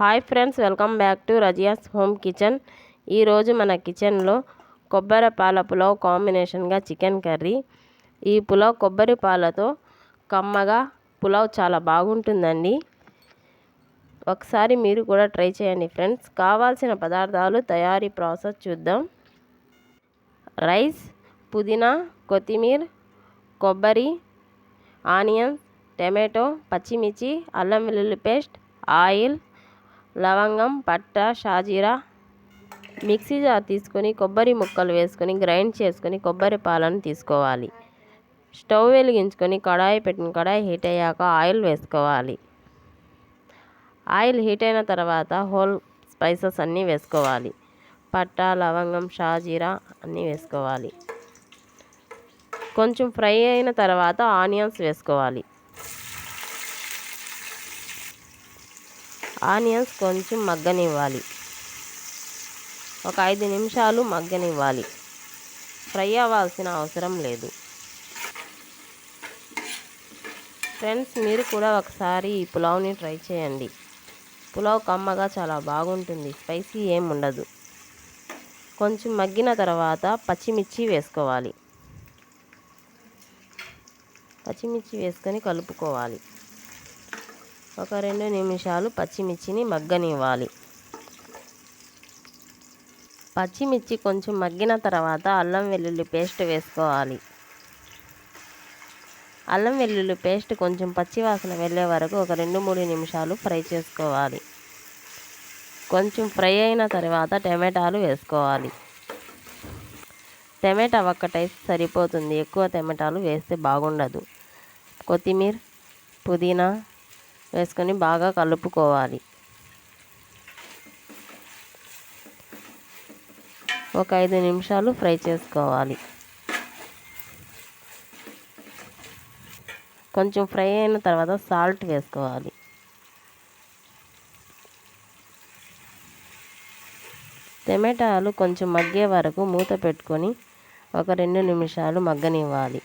Hi friends welcome back to Razia's home kitchen. ఈరోజు మన కిచెన్లో కొబ్బరి పాల పులావ్ కాంబినేషన్గా చికెన్ కర్రీ. ఈ పులావ్ కొబ్బరి పాలతో కమ్మగా పులావ్ చాలా బాగుంటుందండి. ఒకసారి మీరు కూడా ట్రై చేయండి ఫ్రెండ్స్. కావాల్సిన పదార్థాలు తయారీ ప్రాసెస్ చూద్దాం. రైస్ పుదీనా కొత్తిమీర కొబ్బరి ఆనియన్ టమాటో పచ్చిమిర్చి అల్లం వెల్లుల్లి పేస్ట్ ఆయిల్ లవంగం పట్ట షాజీరా మిక్సీ జార్ తీసుకొని కొబ్బరి ముక్కలు వేసుకొని గ్రైండ్ చేసుకొని కొబ్బరి పాలను తీసుకోవాలి. స్టవ్ వెలిగించుకొని కడాయి పెట్టిన కడాయి హీట్ అయ్యాక ఆయిల్ వేసుకోవాలి. ఆయిల్ హీట్ అయిన తర్వాత హోల్ స్పైసెస్ అన్నీ వేసుకోవాలి. పట్ట లవంగం షాజీరా అన్నీ వేసుకోవాలి. కొంచెం ఫ్రై అయిన తర్వాత ఆనియన్స్ వేసుకోవాలి. ఆనియన్స్ కొంచెం మగ్గనివ్వాలి. ఒక ఐదు నిమిషాలు మగ్గనివ్వాలి. ఫ్రై అవ్వాల్సిన అవసరం లేదు. ఫ్రెండ్స్ మీరు కూడా ఒకసారి ఈ పులావ్ని ట్రై చేయండి. పులావ్ కమ్మగా చాలా బాగుంటుంది. స్పైసీ ఏం ఉండదు. కొంచెం మగ్గిన తర్వాత పచ్చిమిర్చి వేసుకోవాలి. పచ్చిమిర్చి వేసుకొని కలుపుకోవాలి. ఒక రెండు నిమిషాలు పచ్చిమిర్చిని మగ్గనివ్వాలి. పచ్చిమిర్చి కొంచెం మగ్గిన తర్వాత అల్లం వెల్లుల్లి పేస్ట్ వేసుకోవాలి. అల్లం వెల్లుల్లి పేస్ట్ కొంచెం పచ్చివాసన వెళ్ళే వరకు ఒక రెండు మూడు నిమిషాలు ఫ్రై చేసుకోవాలి. కొంచెం ఫ్రై అయిన తర్వాత టమాటాలు వేసుకోవాలి. టమాటా ఒక్కటైతే సరిపోతుంది. ఎక్కువ టమాటాలు వేస్తే బాగుండదు. కొత్తిమీర పుదీనా వేసుకొని బాగా కలుపుకోవాలి. ఒక ఐదు నిమిషాలు ఫ్రై చేసుకోవాలి. కొంచెం ఫ్రై అయిన తర్వాత సాల్ట్ వేసుకోవాలి. టమాటాలు కొంచెం మగ్గే వరకు మూత పెట్టుకొని ఒక రెండు నిమిషాలు మగ్గనివ్వాలి.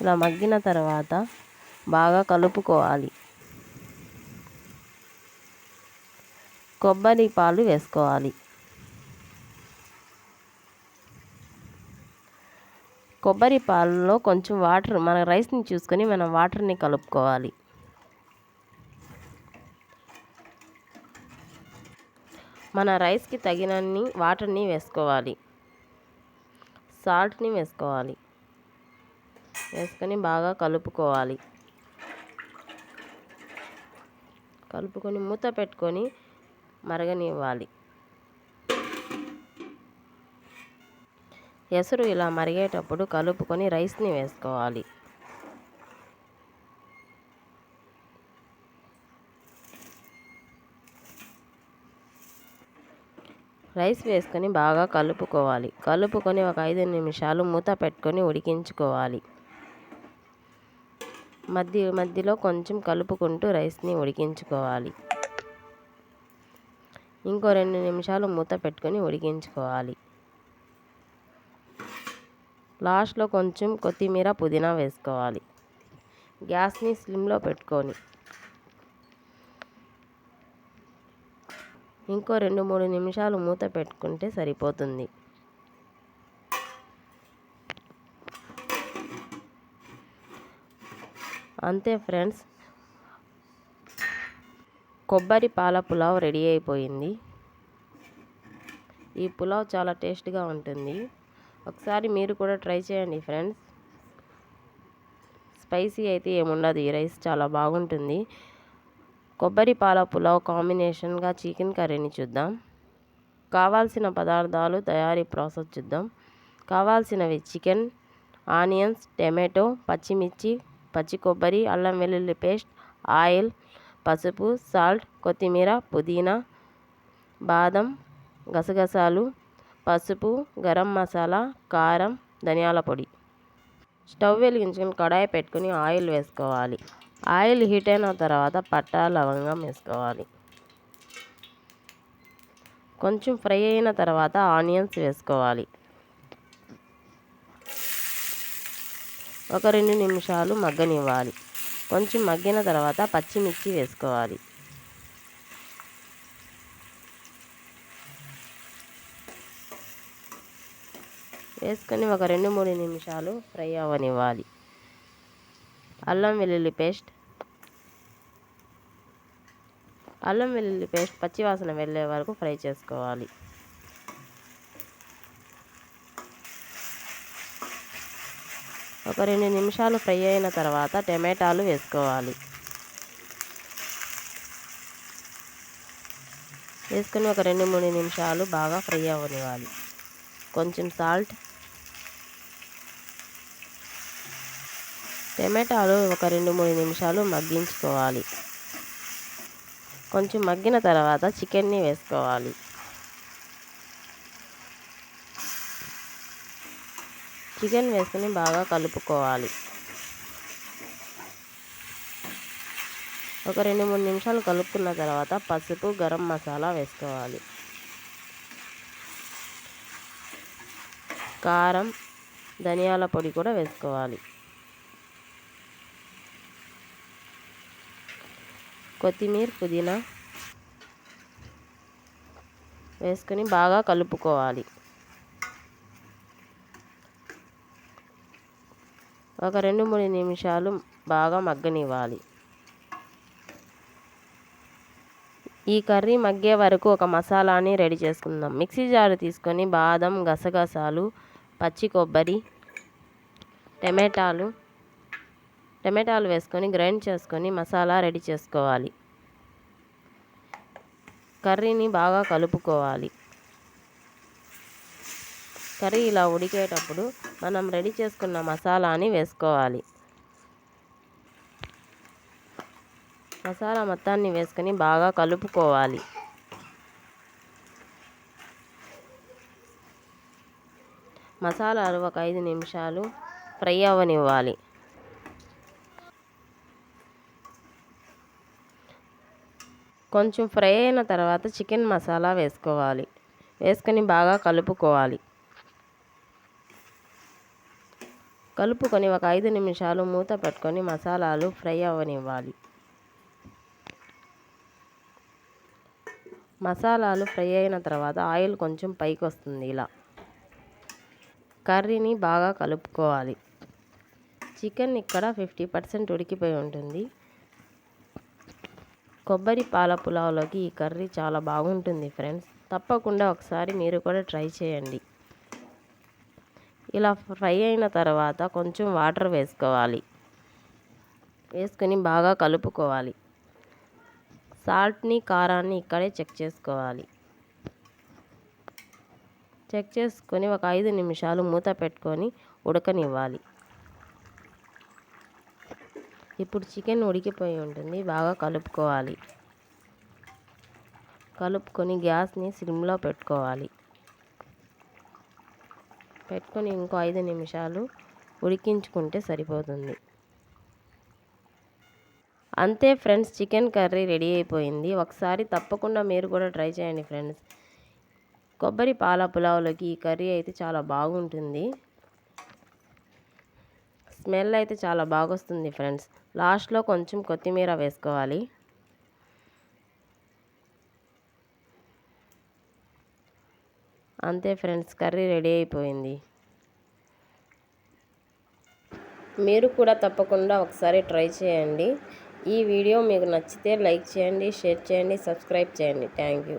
ఇలా మగ్గిన తర్వాత బాగా కలుపుకోవాలి. కొబ్బరి పాలు వేసుకోవాలి. కొబ్బరి పాలలో కొంచెం వాటర్ మన రైస్ని చూసుకొని మనం వాటర్ని కలుపుకోవాలి. మన రైస్కి తగినన్ని వాటర్ని వేసుకోవాలి. సాల్ట్ని వేసుకోవాలి. వేసుకొని బాగా కలుపుకోవాలి. కలుపుకొని మూత పెట్టుకొని మరగనివ్వాలి. ఎసురు ఇలా మరిగేటప్పుడు కలుపుకొని రైస్ని వేసుకోవాలి. రైస్ వేసుకొని బాగా కలుపుకోవాలి. కలుపుకొని ఒక ఐదు నిమిషాలు మూత పెట్టుకొని ఉడికించుకోవాలి. మధ్య మధ్యలో కొంచెం కలుపుకుంటూ రైస్ని ఉడికించుకోవాలి. ఇంకో రెండు నిమిషాలు మూత పెట్టుకొని ఉడికించుకోవాలి. లాస్ట్లో కొంచెం కొత్తిమీర పుదీనా వేసుకోవాలి. గ్యాస్ని స్లిమ్లో పెట్టుకొని. ఇంకో రెండు మూడు నిమిషాలు మూత పెట్టుకుంటే సరిపోతుంది. అంతే ఫ్రెండ్స్. కొబ్బరి పాల పులావ్ రెడీ అయిపోయింది. ఈ పులావ్ చాలా టేస్ట్గా ఉంటుంది. ఒకసారి మీరు కూడా ట్రై చేయండి ఫ్రెండ్స్. స్పైసీ అయితే ఏముండదు ఈ రైస్ చాలా బాగుంటుంది. కొబ్బరి పాల పులావ్ కాంబినేషన్గా చికెన్ కర్రీని చూద్దాం. కావాల్సిన పదార్థాలు తయారీ ప్రాసెస్ చూద్దాం. కావాల్సినవి చికెన్ ఆనియన్స్ టమాటో పచ్చిమిర్చి పచ్చి కొబ్బరి అల్లం వెల్లుల్లి పేస్ట్ ఆయిల్ పసుపు సాల్ట్ కొత్తిమీర పుదీనా బాదం గసగసాలు పసుపు గరం మసాలా కారం ధనియాల పొడి. స్టవ్ వెలిగించుకొని కడాయి పెట్టుకుని ఆయిల్ వేసుకోవాలి. ఆయిల్ హీట్ అయిన తర్వాత పట్టా లవంగం వేసుకోవాలి. కొంచెం ఫ్రై అయిన తర్వాత ఆనియన్స్ వేసుకోవాలి. ఒక రెండు నిమిషాలు మగ్గనివ్వాలి. కొంచెం మగ్గిన తర్వాత పచ్చిమిర్చి వేసుకోవాలి. వేసుకొని ఒక రెండు మూడు నిమిషాలు ఫ్రై అవ్వనివ్వాలి అల్లం వెల్లుల్లి పేస్ట్. అల్లం వెల్లుల్లి పేస్ట్ పచ్చివాసన వెళ్ళే వరకు ఫ్రై చేసుకోవాలి. ఒక రెండు నిమిషాలు ఫ్రై అయిన తర్వాత టమాటాలు వేసుకోవాలి. వేసుకొని ఒక రెండు మూడు నిమిషాలు బాగా ఫ్రై అవ్వనివ్వాలి. కొంచెం సాల్ట్. టమాటాలు ఒక రెండు మూడు నిమిషాలు మగ్గించుకోవాలి. కొంచెం మగ్గిన తర్వాత చికెన్ని వేసుకోవాలి. చికెన్ వేసుకుని బాగా కలుపుకోవాలి. ఒక రెండు మూడు నిమిషాలు కలుపుకున్న తర్వాత పసుపు గరం మసాలా వేసుకోవాలి. కారం ధనియాల పొడి కూడా వేసుకోవాలి. కొత్తిమీర పుదీనా వేసుకొని బాగా కలుపుకోవాలి. ఒక రెండు మూడు నిమిషాలు బాగా మగ్గనివ్వాలి. ఈ కర్రీ మగ్గే వరకు ఒక మసాలాని రెడీ చేసుకుందాం. మిక్సీ జారు తీసుకొని బాదం గసగసాలు పచ్చి కొబ్బరి టమాటాలు టమాటాలు వేసుకొని గ్రైండ్ చేసుకొని మసాలా రెడీ చేసుకోవాలి. కర్రీని బాగా కలుపుకోవాలి. కర్రీ ఇలా ఉడికేటప్పుడు మనం రెడీ చేసుకున్న మసాలాని వేసుకోవాలి. మసాలా మొత్తాన్ని వేసుకొని బాగా కలుపుకోవాలి. మసాలాలు ఒక ఐదు నిమిషాలు ఫ్రై అవ్వనివ్వాలి కొంచెం ఫ్రై అయిన తర్వాత చికెన్ మసాలా వేసుకోవాలి. వేసుకొని బాగా కలుపుకోవాలి. కలుపుకొని ఒక ఐదు నిమిషాలు మూత పెట్టుకొని మసాలాలు ఫ్రై అవ్వనివ్వాలి. మసాలాలు ఫ్రై అయిన తర్వాత ఆయిల్ కొంచెం పైకి వస్తుంది ఇలా. కర్రీని బాగా కలుపుకోవాలి. చికెన్ ఇక్కడ ఫిఫ్టీ పర్సెంట్ ఉడికిపోయి ఉంటుంది. కొబ్బరి పాల పులావ్లోకి ఈ కర్రీ చాలా బాగుంటుంది ఫ్రెండ్స్. తప్పకుండా ఒకసారి మీరు కూడా ట్రై చేయండి. ఇలా ఫ్రై అయిన తర్వాత కొంచెం వాటర్ వేసుకోవాలి. వేసుకొని బాగా కలుపుకోవాలి. సాల్ట్ని కారాన్ని ఇక్కడే చెక్ చేసుకోవాలి. చెక్ చేసుకొని ఒక ఐదు నిమిషాలు మూత పెట్టుకొని ఉడకనివ్వాలి. ఇప్పుడు చికెన్ ఉడికిపోయి ఉంటుంది. బాగా కలుపుకోవాలి. కలుపుకొని గ్యాస్ని సిమ్లో పెట్టుకోవాలి. పెట్టుకొని ఇంకో ఐదు నిమిషాలు ఉడికించుకుంటే సరిపోతుంది. అంతే ఫ్రెండ్స్ చికెన్ కర్రీ రెడీ అయిపోయింది. ఒకసారి తప్పకుండా మీరు కూడా ట్రై చేయండి ఫ్రెండ్స్. కొబ్బరి పాల పులావులోకి ఈ కర్రీ అయితే చాలా బాగుంటుంది. స్మెల్ అయితే చాలా బాగొస్తుంది ఫ్రెండ్స్. లాస్ట్లో కొంచెం కొత్తిమీర వేసుకోవాలి. అంతే ఫ్రెండ్స్ కర్రీ రెడీ అయిపోయింది. మీరు కూడా తప్పకుండా ఒకసారి ట్రై చేయండి. ఈ వీడియో మీకు నచ్చితే లైక్ చేయండి షేర్ చేయండి సబ్స్క్రైబ్ చేయండి. Thank you.